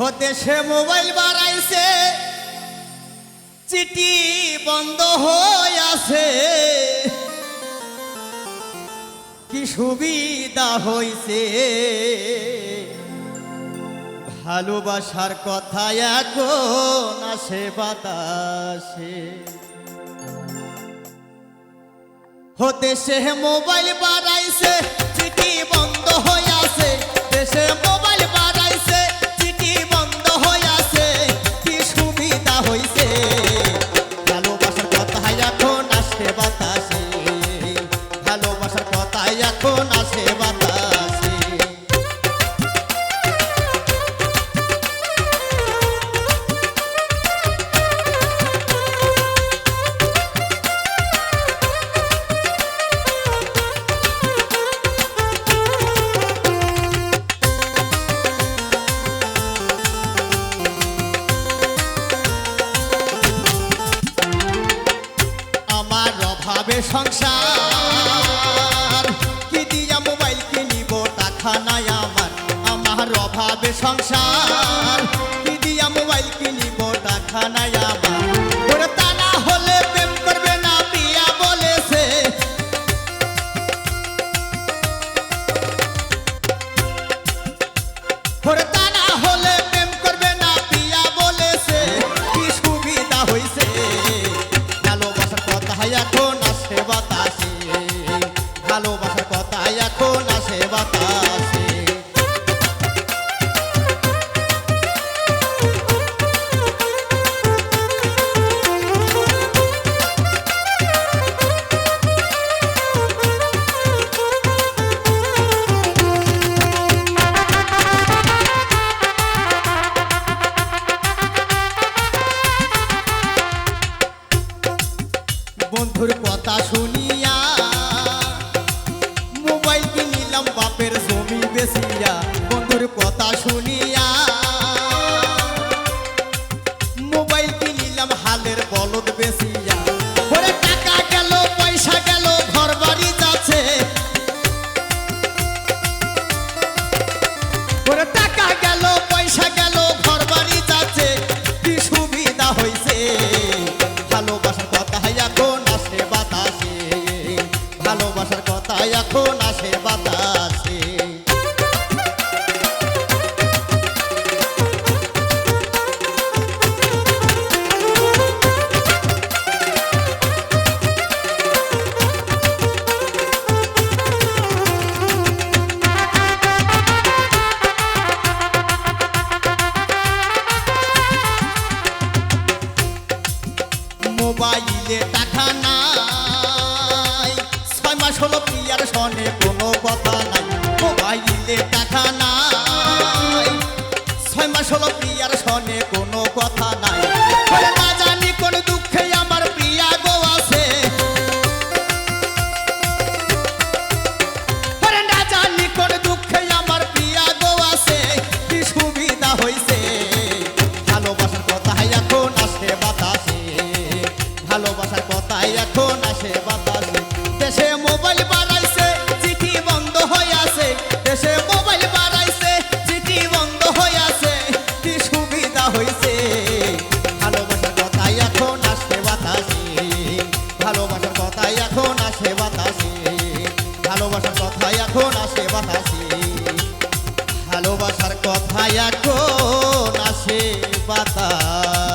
হতে সে মোবাইল বাড়াইছে। চিঠি বন্ধ হয়ে আছে কি সুবিধা হইছে? ভালোবাসার কথা এখন আসে বাতাসে। হতে সে মোবাইল বাড়াইছে, চিঠি বন্ধ হয়ে আছে দেশে এখন আসে বাতাসে সংসার। কি দিয়া মোবাইল কিনিব টাকা নাই আমার আমার অভাবে সংসার। কি দিয়া মোবাইল কিনিব টাকা নাই আমার। কথা এখন আসে বন্ধুর কথা শুনিয়া জমি বন্ধুর কথা শুনিয়া। মোবাইল কিনিলাম, হালের বলদ বেসিয়া ওরে টাকা গেল, পয়সা গেল ঘর বাড়ি যাচ্ছে। ওরে মাস হলো পিয়ার সনে কোনো কথা নাই। মোবাইলে টাকা নাই। ছয় মাস হলো পিয়ার সনে কোনো কথা নাই। ভালোবাসার কথা এখন আসে বাতাসে। ভালোবাসার কথা এখন আসে বাতাসে।